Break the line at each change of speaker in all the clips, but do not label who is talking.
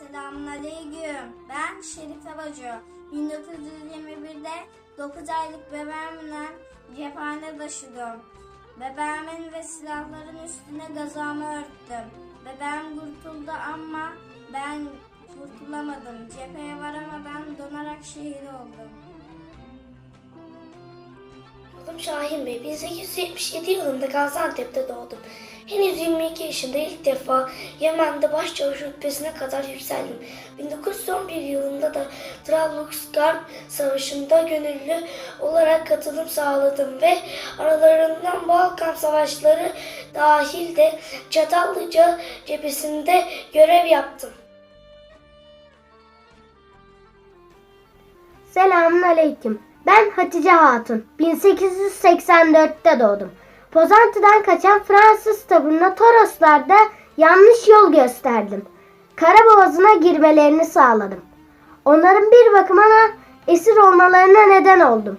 Selamünaleyküm. Ben Şerif Abacı. 1921'de 9 aylık bebeğimle cephane taşıdım. Bebeğimin ve silahların üstüne gazamı örttüm. Bebeğim kurtuldu ama ben kurtulamadım. Cepheye varamadan donarak şehit oldum.
Adım Şahin Bey. 1877 yılında Gaziantep'te doğdum. Henüz 22 yaşında ilk defa Yemen'de başçavuş rütbesine kadar yükseldim. 1911 yılında da Trablusgarp Savaşı'nda gönüllü olarak katılım sağladım ve aralarından Balkan Savaşları dahil de Çatallıca cephesinde görev yaptım.
Selamun aleyküm. Ben Hatice Hatun. 1884'te doğdum. Pozantı'dan kaçan Fransız taburuna Toroslar'da yanlış yol gösterdim. Karaboğazı'na girmelerini sağladım. Onların bir bakımına esir olmalarına neden oldum.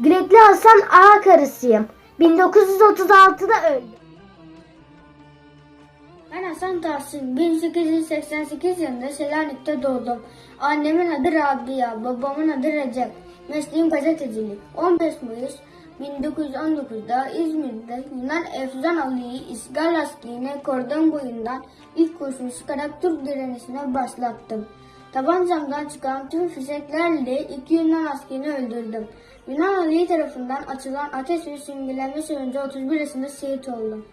Grekli Hasan Ağa karısıyım. 1936'da öldüm.
Ben Hasan Tahsin. 1888 yılında Selanik'te doğdum. Annemin adı Rabia, babamın adı Recep. Mesleğim gazetecilik. 15 Mayıs 1919'da İzmir'de Yunan Efzan Ali'yi işgal askerine kordon boyundan ilk kurşun sıkarak Türk direnişine başlattım. Tabancamdan çıkan tüm fişeklerle iki Yunan askerini öldürdüm. Yunan Ali tarafından açılan ateş ve süngülenme sonucu 31 yaşında şehit oldum.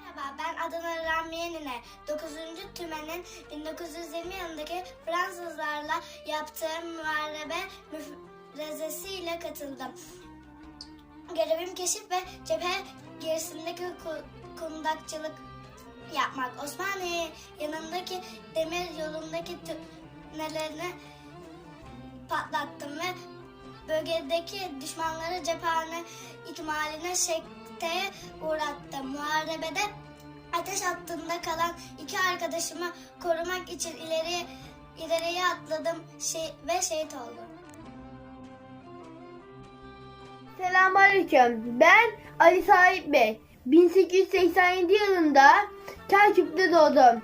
Merhaba ben Adana Ramiye Nine. 9. Tümen'in 1920 yılındaki Fransızlarla yaptığım muharebe müfrezesiyle katıldım. Görevim keşif ve cephe gerisindeki ku- kundakçılık yapmak. Osmaniye yanındaki demir yolundaki tünellerini patlattım ve bölgedeki düşmanları cephane ikmaline sekteye uğrattım. Muharebede ateş hattında kalan iki arkadaşımı korumak için ileri ileriye atladım şey, ve şehit oldum.
Selamünaleyküm. Ben Ali Sahip Bey. 1887 yılında Selçuk'ta doğdum.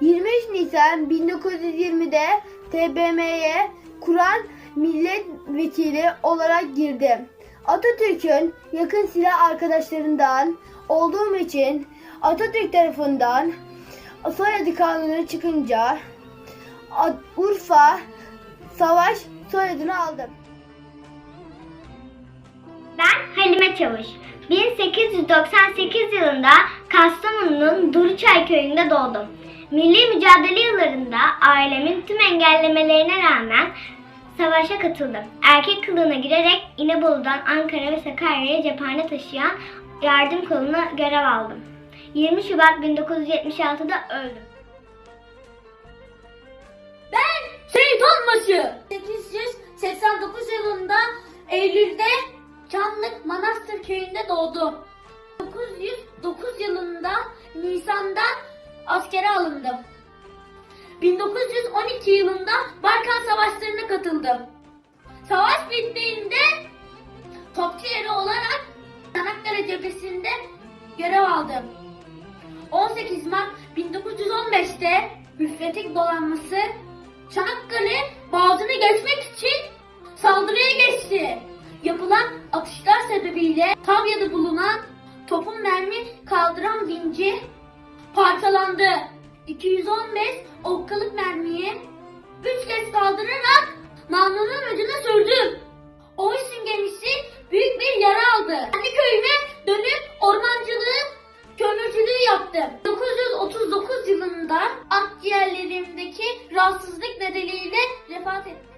23 Nisan 1920'de TBMM'ye Kur'an milletvekili olarak girdim. Atatürk'ün yakın silah arkadaşlarından olduğum için Atatürk tarafından soyadı kanunu çıkınca Urfa Savaş soyadını aldım.
Ben Halime Çavuş. 1898 yılında Kastamonu'nun Duruçay köyünde doğdum. Milli mücadele yıllarında ailemin tüm engellemelerine rağmen savaşa katıldım. Erkek kılığına girerek İnebolu'dan Ankara ve Sakarya'ya cephane taşıyan yardım koluna görev aldım. 20 Şubat 1976'da öldüm.
Şehit olması. Köyünde doğdum. 909 yılında Nisan'da askere alındım. 1912 yılında Balkan Savaşları'na katıldım. Savaş bittiğinde topçu eri olarak Çanakkale cephesinde görev aldım. 18 Mart 1915'te müfretik dolanması nedeniyle vefat ettim.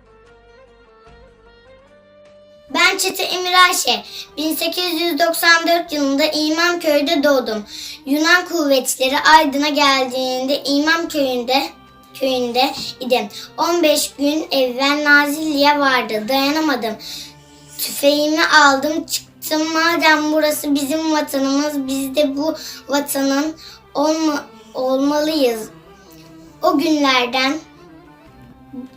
Ben Çetin Emir Ayşe. 1894 yılında İmamköy'de doğdum. Yunan kuvvetleri Aydın'a geldiğinde İmamköy'ünde köyünde idim. 15 gün evvel Nazilli'ye vardı. Dayanamadım. Tüfeğimi aldım çıktım. Madem burası bizim vatanımız biz de bu vatanın olma, olmalıyız. O günlerden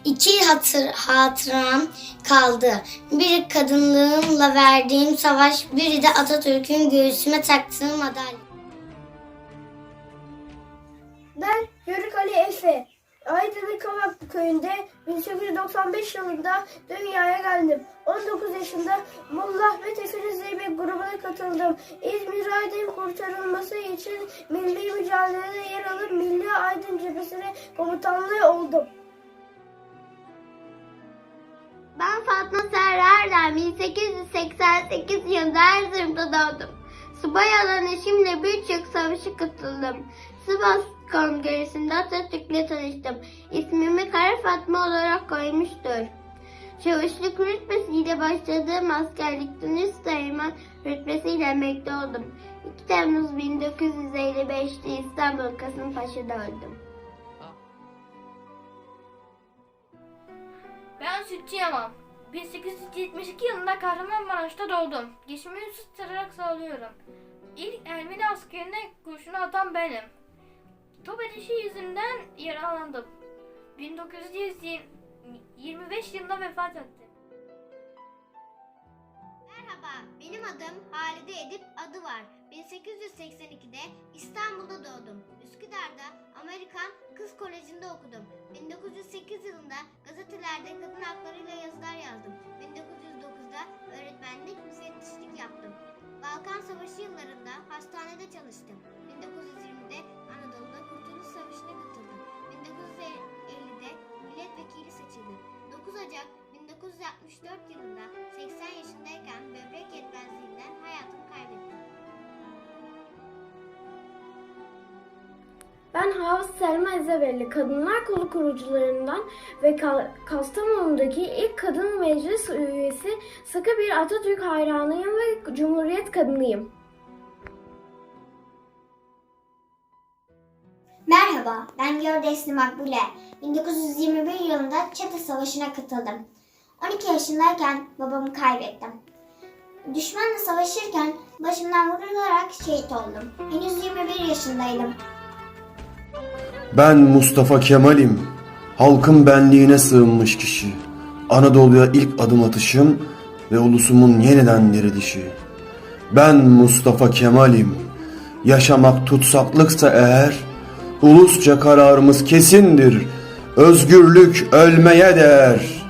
İki hatır, hatıram kaldı. Biri kadınlığımla verdiğim savaş, biri de Atatürk'ün göğsüme taktığı madalya.
Ben Yörük Ali Efe. Aydın'ın Kavaklı köyünde 1895 yılında dünyaya geldim. 19 yaşında Molla Ahmet Efe'nin Zeybek grubuna katıldım. İzmir Aydın kurtarılması için milli mücadelede yer alıp Milli Aydın Cephesi'ne komutanlığı oldum.
Ben Fatma Serra Erdem 1888 yılında Erzurum'da doğdum. Subay olan eşimle birçok savaşa katıldım. Sivas Kongresi'nde Atatürk'le tanıştım. İsmimi Kara Fatma olarak koymuştur. Çavuşluk rütbesiyle başladığım askerlikten üst teğmen rütbesiyle emekli oldum. 2 Temmuz 1955'te İstanbul Kasımpaşa'da öldüm.
Sütçü Yaman. 1872 yılında Kahramanmaraş'ta doğdum. Geçimimi süt sağlıyorum. İlk Ermeni askerine kurşunu atan benim. Top ateşi yüzünden yaralandım. 1925 yılında vefat ettim.
Merhaba, benim adım Halide Edip adı var. 1882'de İstanbul'da doğdum. Üsküdar'da Amerikan Kız Koleji'nde okudum. 1908 yılında gazetelerde kadın haklarıyla yazılar yazdım. 1909'da öğretmenlik, müfettişlik yaptım. Balkan Savaşı yıllarında hastanede çalıştım. 1920'de Anadolu'da Kurtuluş Savaşı'na katıldım. 1950'de milletvekili seçildim. 9 Ocak 1964 yılında
Ben Havas Selma Ezebelli, Kadınlar Kolu kurucularından ve Ka- Kastamonu'daki ilk kadın meclis üyesi sıkı bir Atatürk hayranıyım ve Cumhuriyet kadınıyım.
Merhaba, ben Gördesli Makbule. 1921 yılında Çatı Savaşı'na katıldım. 12 yaşındayken babamı kaybettim. Düşmanla savaşırken başımdan vurularak şehit oldum. Henüz 21 yaşındaydım.
Ben Mustafa Kemal'im. Halkın benliğine sığınmış kişi. Anadolu'ya ilk adım atışım ve ulusumun yeniden dirilişi. Ben Mustafa Kemal'im. Yaşamak tutsaklıksa eğer, ulusça kararımız kesindir. Özgürlük ölmeye değer.